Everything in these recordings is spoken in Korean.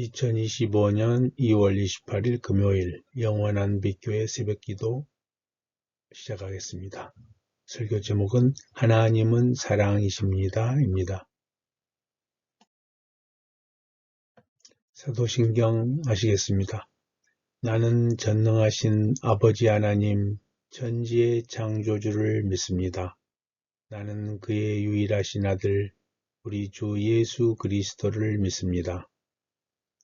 2025년 2월 28일 금요일 영원한 빛교회 새벽기도 시작하겠습니다. 설교 제목은 하나님은 사랑이십니다. 입니다. 사도신경 아시겠습니다. 나는 전능하신 아버지 하나님 전지의 창조주를 믿습니다. 나는 그의 유일하신 아들 우리 주 예수 그리스도를 믿습니다.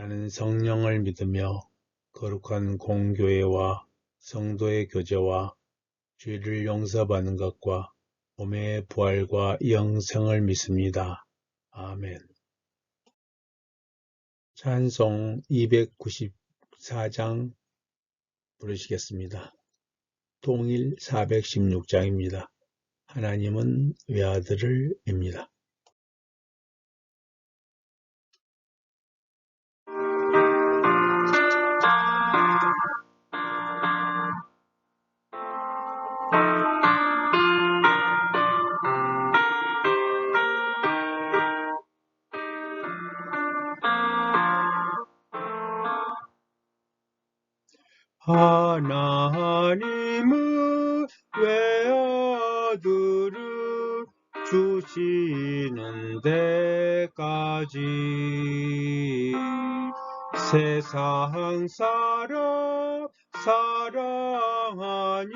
나는 성령을 믿으며 거룩한 공교회와 성도의 교제와 죄를 용서받는 것과 몸의 부활과 영생을 믿습니다. 아멘. 찬송 294장 부르시겠습니다. 통일 416장입니다. 하나님은 외아들을 입니다. 하나님은 외아들을 주시는 데까지 세상 사람 사랑하니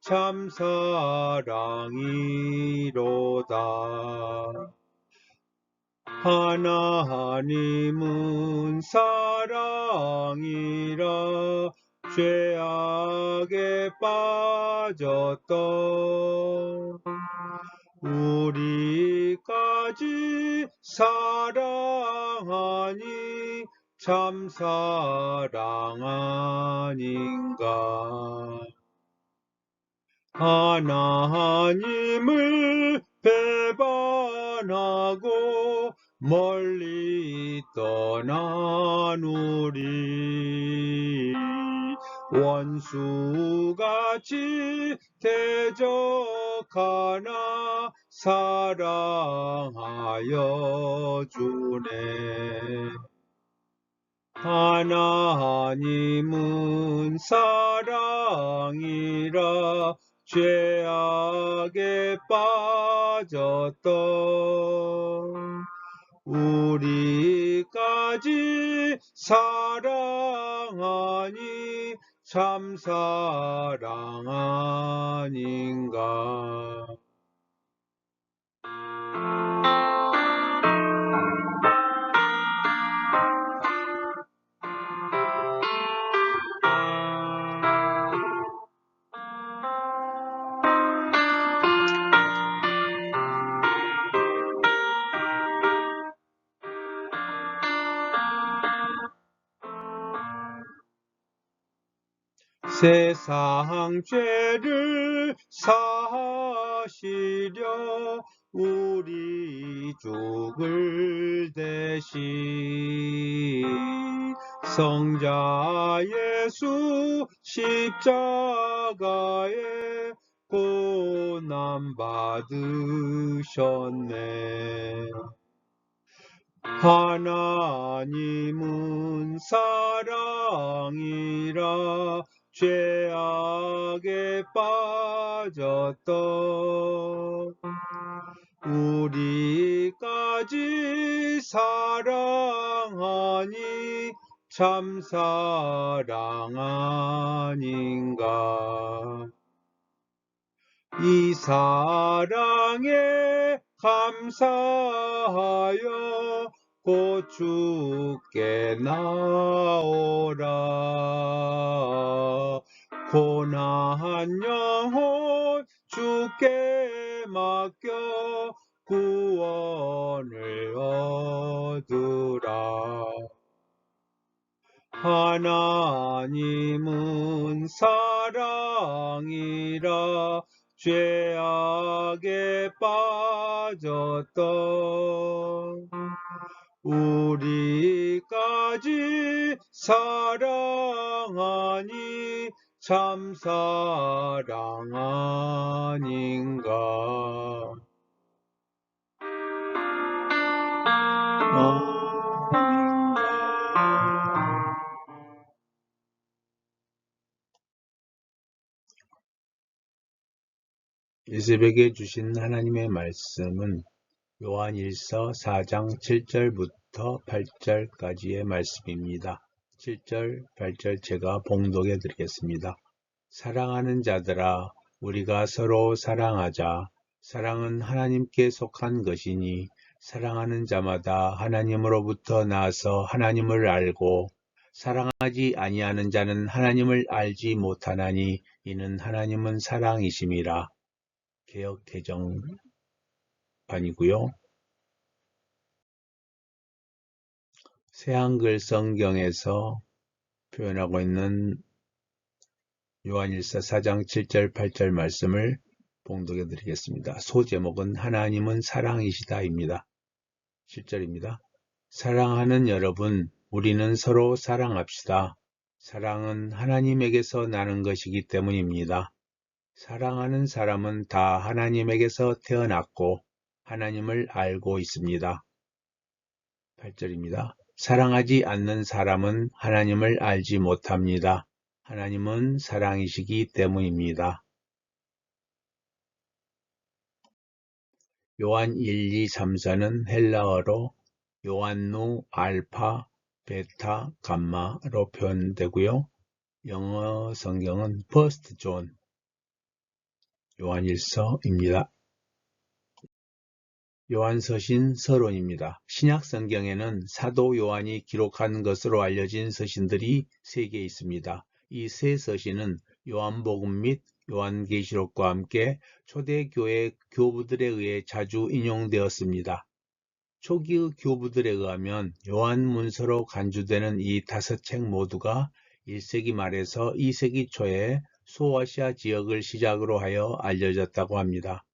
참 사랑이로다 하나님은 사랑이라 죄악에 빠졌던 우리까지 사랑하니 참 사랑 아닌가? 하나님을 배반하고 멀리 떠난 우리 원수같이 대적하나 사랑하여 주네. 하나님은 사랑이라 죄악에 빠졌던 우리까지 사랑하니 참 사랑 아닌가 세상 죄를 사시려 우리 죽을 대신 성자 예수 십자가에 고난 받으셨네. 하나님은 사랑이라 죄악에 빠졌던 우리까지 사랑하니 참 사랑 아닌가? 이 사랑에 감사하여 곧 주께 나오라. 고난 영혼 주께 맡겨 구원을 얻으라. 하나님은 사랑이라 죄악에 빠졌던 우리까지 사랑하니 참 사랑 아닌가? 이 새벽에 주신 하나님의 말씀은 요한 1서 4장 7절부터 8절까지의 말씀입니다. 7절, 8절 제가 봉독해 드리겠습니다. 사랑하는 자들아, 우리가 서로 사랑하자. 사랑은 하나님께 속한 것이니 사랑하는 자마다 하나님으로부터 나서 하나님을 알고 사랑하지 아니하는 자는 하나님을 알지 못하나니 이는 하나님은 사랑이심이라. 개혁 개정 판이고요. 새 한글 성경에서 표현하고 있는 요한일서 4장 7절 8절 말씀을 봉독해 드리겠습니다. 소제목은 하나님은 사랑이시다입니다. 7절입니다. 사랑하는 여러분, 우리는 서로 사랑합시다. 사랑은 하나님에게서 나는 것이기 때문입니다. 사랑하는 사람은 다 하나님에게서 태어났고 하나님을 알고 있습니다. 8절입니다. 사랑하지 않는 사람은 하나님을 알지 못합니다. 하나님은 사랑이시기 때문입니다. 요한 1, 2, 3, 4는 헬라어로 요한누, 알파, 베타, 감마로 표현되고요. 영어 성경은 퍼스트 존, 요한일서입니다. 요한서신 서론입니다. 신약 성경에는 사도 요한이 기록한 것으로 알려진 서신들이 세개 있습니다. 이 세 서신은 요한복음 및 요한계시록과 함께 초대교회 교부들에 의해 자주 인용되었습니다. 초기 의 교부들에 의하면 요한문서로 간주되는 이 다섯 책 모두가 1세기 말에서 2세기 초에 소아시아 지역을 시작으로 하여 알려졌다고 합니다.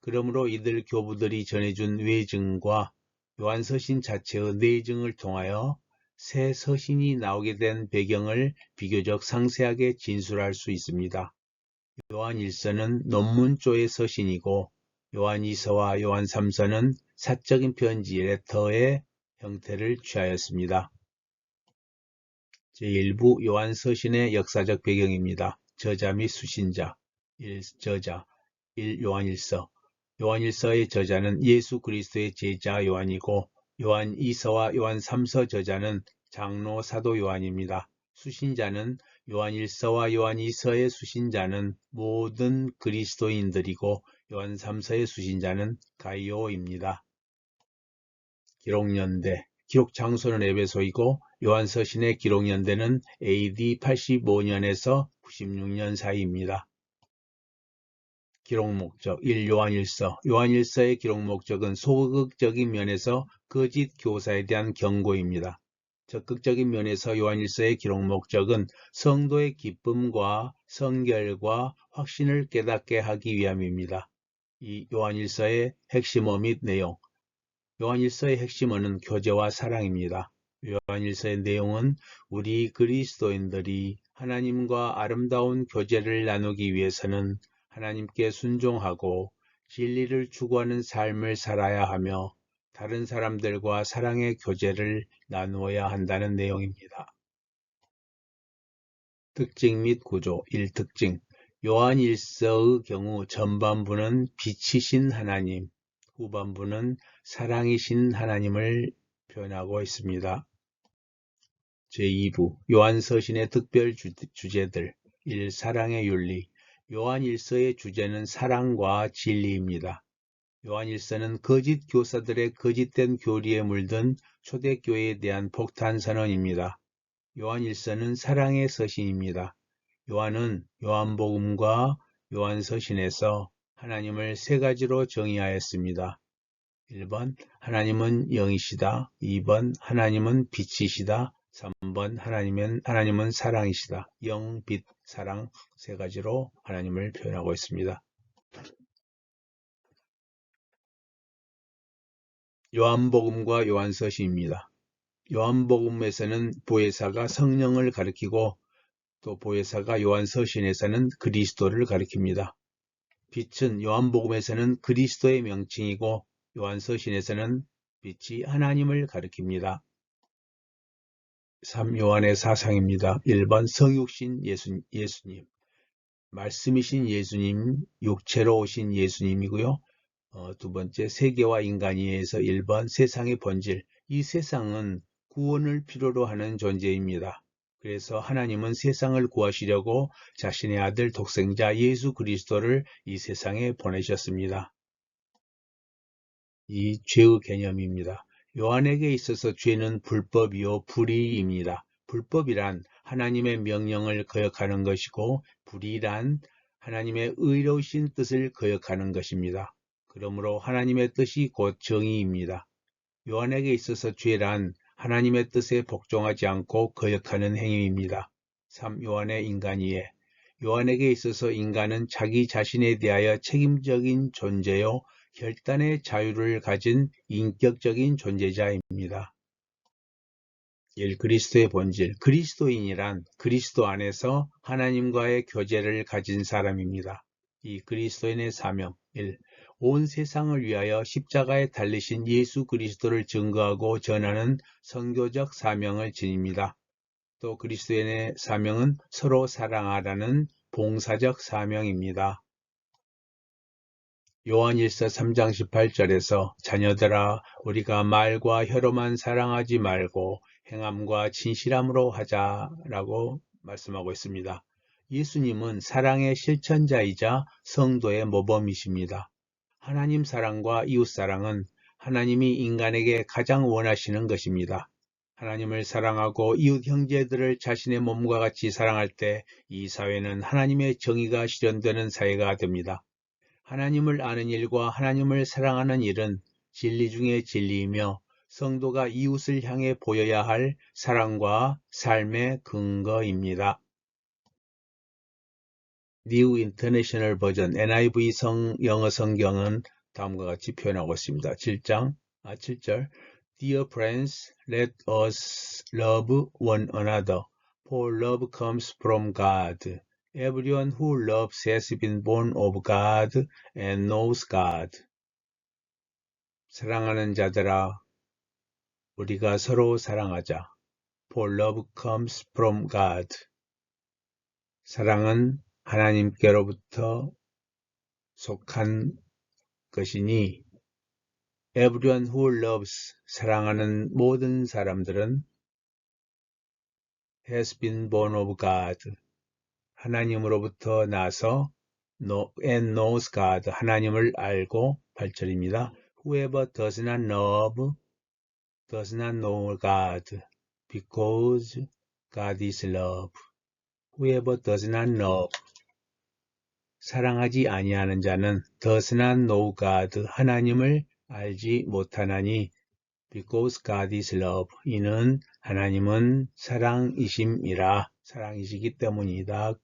그러므로 이들 교부들이 전해준 외증과 요한서신 자체의 내증을 통하여 새 서신이 나오게 된 배경을 비교적 상세하게 진술할 수 있습니다. 요한 1서는 논문조의 서신이고 요한 2서와 요한 3서는 사적인 편지 레터의 형태를 취하였습니다. 제1부 요한 서신의 역사적 배경입니다. 저자 및 수신자 1. 저자 1. 요한 1서 요한 1서의 저자는 예수 그리스도의 제자 요한이고 요한 2서와 요한 3서 저자는 장로 사도 요한입니다. 수신자는 요한 1서와 요한 2서의 수신자는 모든 그리스도인들이고 요한 3서의 수신자는 가이오입니다. 기록연대 기록 장소는 에베소이고 요한서신의 기록연대는 AD 85년에서 96년 사이입니다. 기록 목적 1. 요한일서 요한일서의 기록 목적은 소극적인 면에서 거짓 교사에 대한 경고입니다. 적극적인 면에서 요한일서의 기록 목적은 성도의 기쁨과 성결과 확신을 깨닫게 하기 위함입니다. 이 요한일서의 핵심어 및 내용 요한일서의 핵심어는 교제와 사랑입니다. 요한일서의 내용은 우리 그리스도인들이 하나님과 아름다운 교제를 나누기 위해서는 하나님께 순종하고 진리를 추구하는 삶을 살아야 하며 다른 사람들과 사랑의 교제를 나누어야 한다는 내용입니다. 특징 및 구조 1. 요한 1서의 경우 전반부는 빛이신 하나님, 후반부는 사랑이신 하나님을 표현하고 있습니다. 제2부 요한서신의 특별 주제들 1. 사랑의 윤리 요한 1서의 주제는 사랑과 진리입니다. 요한 1서는 거짓 교사들의 거짓된 교리에 물든 초대교회에 대한 폭탄 선언입니다. 요한 1서는 사랑의 서신입니다. 요한은 요한복음과 요한서신에서 하나님을 세 가지로 정의하였습니다. 1번 하나님은 영이시다. 2번 하나님은 빛이시다. 3번 하나님은 하나님은 사랑이시다. 영, 빛, 사랑 세 가지로 하나님을 표현하고 있습니다. 요한복음과 요한서신입니다. 요한복음에서는 보혜사가 성령을 가리키고 또 보혜사가 요한서신에서는 그리스도를 가리킵니다. 빛은 요한복음에서는 그리스도의 명칭이고 요한서신에서는 빛이 하나님을 가리킵니다. 3 요한의 사상입니다. 1번 성육신 예수, 예수님 말씀이신 예수님, 육체로 오신 예수님이고요. 어, 두 번째 세계와 인간이에서 1번 세상의 본질 이 세상은 구원을 필요로 하는 존재입니다. 그래서 하나님은 세상을 구하시려고 자신의 아들 독생자 예수 그리스도를 이 세상에 보내셨습니다. 이 죄의 개념입니다. 요한에게 있어서 죄는 불법이요 불의입니다. 불법이란 하나님의 명령을 거역하는 것이고 불의란 하나님의 의로우신 뜻을 거역하는 것입니다. 그러므로 하나님의 뜻이 곧 정의입니다. 요한에게 있어서 죄란 하나님의 뜻에 복종하지 않고 거역하는 행위입니다. 3. 요한의 인간이에 요한에게 있어서 인간은 자기 자신에 대하여 책임적인 존재요 결단의 자유를 가진 인격적인 존재자입니다. 1. 그리스도의 본질 그리스도인이란 그리스도 안에서 하나님과의 교제를 가진 사람입니다. 2. 그리스도인의 사명 1. 온 세상을 위하여 십자가에 달리신 예수 그리스도를 증거하고 전하는 선교적 사명을 지닙니다. 또 그리스도인의 사명은 서로 사랑하라는 봉사적 사명입니다. 요한일서 3장 18절에서 자녀들아 우리가 말과 혀로만 사랑하지 말고 행함과 진실함으로 하자라고 말씀하고 있습니다. 예수님은 사랑의 실천자이자 성도의 모범이십니다. 하나님 사랑과 이웃 사랑은 하나님이 인간에게 가장 원하시는 것입니다. 하나님을 사랑하고 이웃 형제들을 자신의 몸과 같이 사랑할 때 이 사회는 하나님의 정의가 실현되는 사회가 됩니다. 하나님을 아는 일과 하나님을 사랑하는 일은 진리 중의 진리이며 성도가 이웃을 향해 보여야 할 사랑과 삶의 근거입니다. New International Version NIV 성 영어 성경은 다음과 같이 표현하고 있습니다. 7장 아 7절 Dear friends, let us love one another, for love comes from God. Everyone who loves has been born of God and knows God. 사랑하는 자들아, 우리가 서로 사랑하자. For love comes from God. 사랑은 하나님께로부터 속한 것이니 everyone who loves 사랑하는 모든 사람들은 has been born of God 하나님으로부터 나서 and knows God 하나님을 알고 8절입니다. Whoever does not love does not know God because God is love. Whoever does not love 사랑하지 아니하는 자는 does not know God 하나님을 알지 못하나니 because God is love 이는 하나님은 사랑이심이라 사랑이시기 때문이다.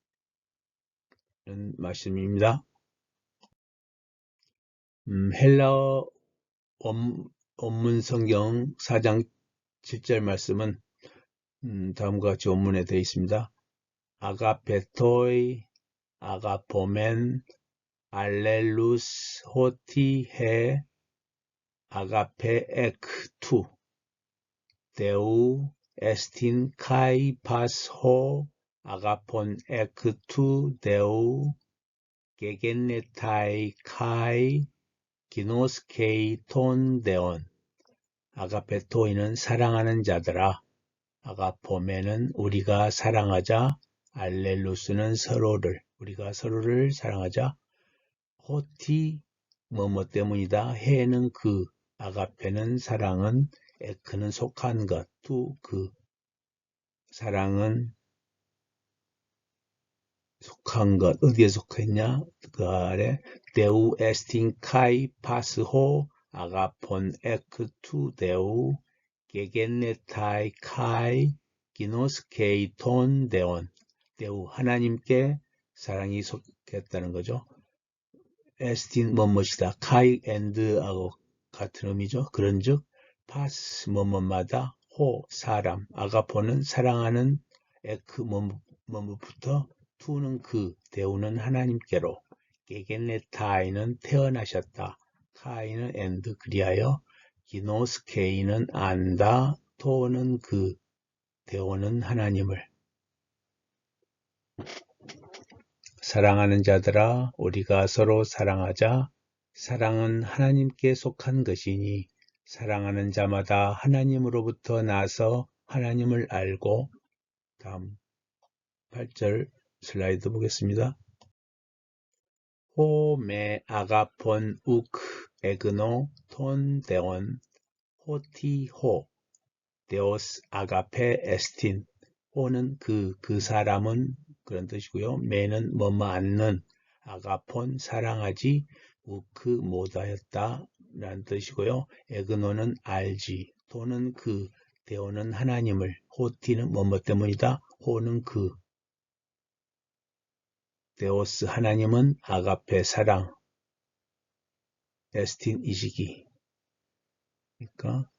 는 말씀입니다. 음, 헬라어 원, 문 성경 4장 7절 말씀은 음, 다음과 같이 원문에 되어 있습니다. 아가페토이 아가포멘, 알렐루스, 호티, 헤, 아가페, 에크투, 데우, 에스틴, 카이, 파스호, 아가폰, 에크투, 데우, 게겐네타이, 카이, 기노스케이, 톤, 데온. 아가페토이는 사랑하는 자들아. 아가포메는 우리가 사랑하자. 알렐루스는 서로를. 우리가 서로를 사랑하자. 호티 뭐뭐 때문이다. 해는 그, 아가페는 사랑은, 에크는 속한 것, 투 그. 사랑은 속한 것, 어디에 속했냐? 그 아래 데우 에스틴 카이 파스호 아가폰 에크 투 데우 게겐네타이 카이 기노스케이 톤 데온 대우 하나님께 사랑이 속했다는 거죠. 에스틴 뭐뭇이다. 카이 앤드하고 같은 의미죠. 그런즉 파스 뭐뭇마다 호 사람 아가포는 사랑하는 에크 뭐뭇부터 투는 그 대우는 하나님께로 게겐네타이는 태어나셨다. 카이는 앤드 그리하여 기노스케이는 안다. 토는 그 대오는 하나님을 사랑하는 자들아 우리가 서로 사랑하자 사랑은 하나님께 속한 것이니 사랑하는 자마다 하나님으로부터 나서 하나님을 알고 다음 8절 슬라이드 보겠습니다. 호메 아가폰 우크 에그노 톤 데온 호티호 데오스 아가페 에스틴 호는 그, 그 사람은 그런 뜻이고요. 메는 뭐뭐 않는 아가폰 사랑하지 우크 못하였다 라는 뜻이고요. 에그노는 알지 도는 그 데오는 하나님을 호티는 뭐뭐 때문이다. 호는 그 데오스 하나님은 아가페 사랑 에스틴 이시기 그러니까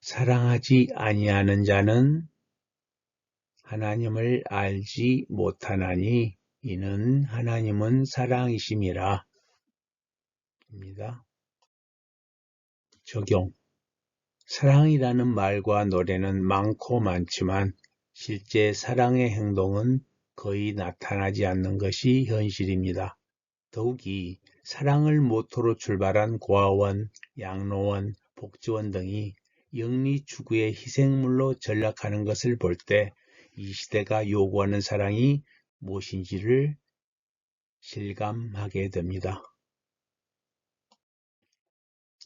사랑하지 아니하는 자는 하나님을 알지 못하나니 이는 하나님은 사랑이심이라. 입니다. 적용 사랑이라는 말과 노래는 많고 많지만 실제 사랑의 행동은 거의 나타나지 않는 것이 현실입니다. 더욱이 사랑을 모토로 출발한 고아원, 양로원, 복지원 등이 영리 추구의 희생물로 전락하는 것을 볼 때 이 시대가 요구하는 사랑이 무엇인지를 실감하게 됩니다.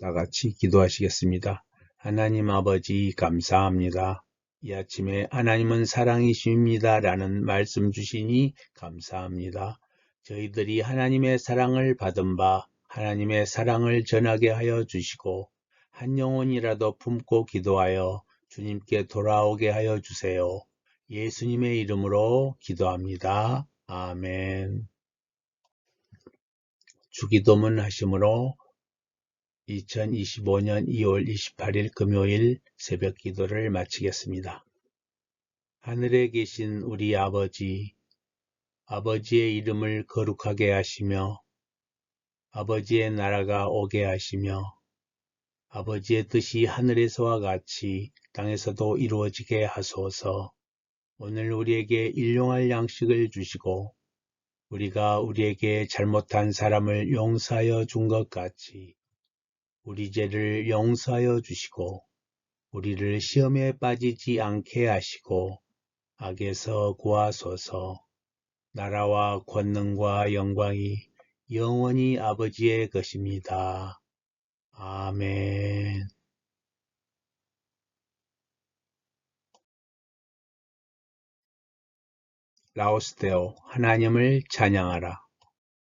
다 같이 기도하시겠습니다. 하나님 아버지 감사합니다. 이 아침에 하나님은 사랑이십니다 라는 말씀 주시니 감사합니다. 저희들이 하나님의 사랑을 받은 바 하나님의 사랑을 전하게 하여 주시고 한 영혼이라도 품고 기도하여 주님께 돌아오게 하여 주세요. 예수님의 이름으로 기도합니다. 아멘. 주기도문 하심으로 2025년 2월 28일 금요일 새벽 기도를 마치겠습니다. 하늘에 계신 우리 아버지, 아버지의 이름을 거룩하게 하시며 아버지의 나라가 오게 하시며 아버지의 뜻이 하늘에서와 같이 땅에서도 이루어지게 하소서. 오늘 우리에게 일용할 양식을 주시고 우리가 우리에게 잘못한 사람을 용서하여 준 것 같이 우리 죄를 용서하여 주시고 우리를 시험에 빠지지 않게 하시고 악에서 구하소서 나라와 권능과 영광이 영원히 아버지의 것입니다. 아멘. 라오스데오 하나님을 찬양하라.